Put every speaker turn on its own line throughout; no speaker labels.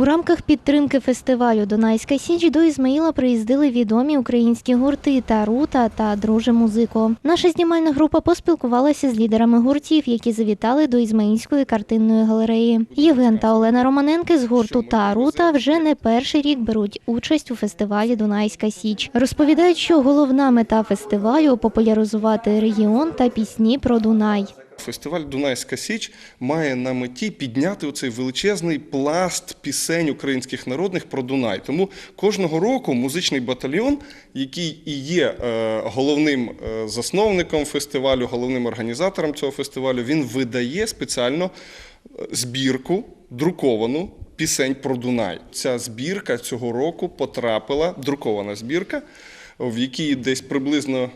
У рамках підтримки фестивалю Дунайська Січ до Ізмаїла приїздили відомі українські гурти Тарута та Друже музико. Наша знімальна група поспілкувалася з лідерами гуртів, які завітали до Ізмаїльської картинної галереї. Євген та Олена Романенки з гурту Тарута вже не перший рік беруть участь у фестивалі Дунайська Січ. Розповідають, що головна мета фестивалю популяризувати регіон та пісні про Дунай.
Фестиваль Дунайська Січ має на меті підняти оцей величезний пласт пісень українських народних про Дунай. Тому кожного року музичний батальйон, який і є е, головним е, засновником фестивалю, головним організатором цього фестивалю, він видає спеціально е, збірку друковану пісень про Дунай. Ця збірка цього року потрапила, друкована збірка, в якій десь приблизно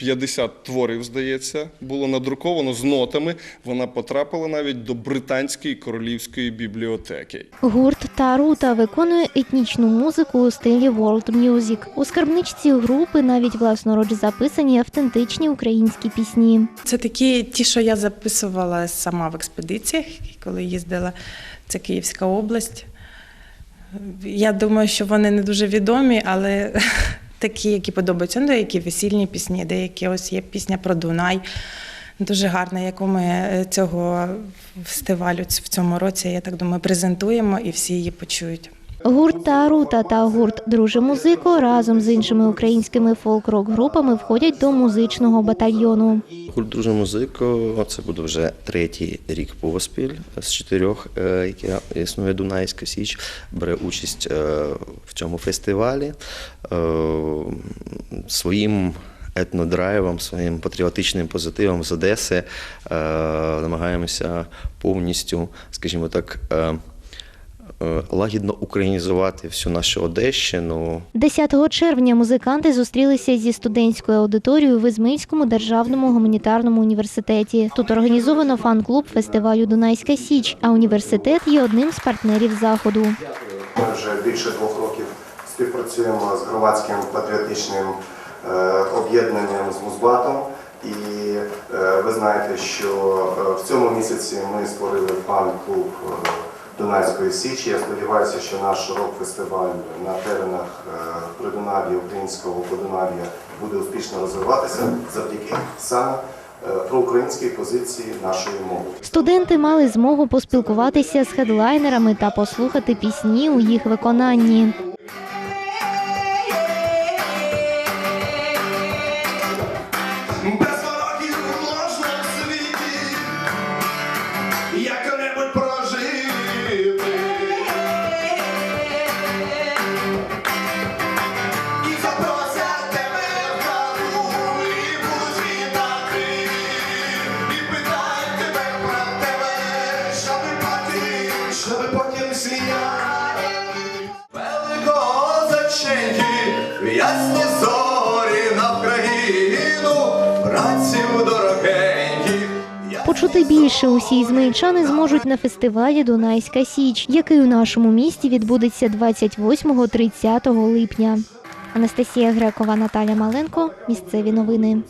50 творів, здається, було надруковано з нотами. Вона потрапила навіть до британської королівської бібліотеки.
Гурт Тарута виконує етнічну музику у стилі World Music. У скарбничці групи навіть власноруч записані автентичні українські пісні.
Це такі, ті, що я записувала сама в експедиціях, коли їздила. Це Київська область. Я думаю, що вони не дуже відомі, але такі, які подобаються. Ну, деякі весільні пісні, деякі ось є пісня про Дунай. Дуже гарна, яку ми е, цього фестивалю в цьому році, я так думаю, презентуємо і всі її почують.
Гурт Тарута та гурт Друже музико разом з іншими українськими фолк-рок групами входять до музичного батальйону.
Гурт «Друже музико це буде вже третій рік поспіль з чотирьох, е, які існує Дунайська Січ, бере участь е, в цьому фестивалі Е, своїм етнодрайвом, своїм патріотичним позитивом з Одеси е, намагаємося повністю, скажімо так, е, лагідно українізувати всю нашу Одещину.
10 червня музиканти зустрілися зі студентською аудиторією в Ізмаїльському державному гуманітарному університеті. Тут організовано фан-клуб фестивалю Дунайська Січ, а університет є одним з партнерів заходу.
Ми вже більше двох років співпрацюємо з громадським патріотичним е, об'єднанням з Музбатом. І е, ви знаєте, що е, в цьому місяці ми створили фан-клуб е, Дунайської Січі. Я сподіваюся, що наш рок-фестиваль на теренах е, Придунав'я, українського Подунав'я буде успішно розвиватися завдяки саме е, проукраїнській позиції нашої молоді.
Студенти мали змогу поспілкуватися з хедлайнерами та послухати пісні у їх виконанні.
Без ворогів можна в світі Заченьки, ясні зорі на Вкраїну, братців дорогенькі.
Почути більше усі ізмаїльчани зможуть на фестивалі Дунайська Січ, який у нашому місті відбудеться 28-30 липня. Анастасія Грекова, Наталя Маленко. Місцеві новини.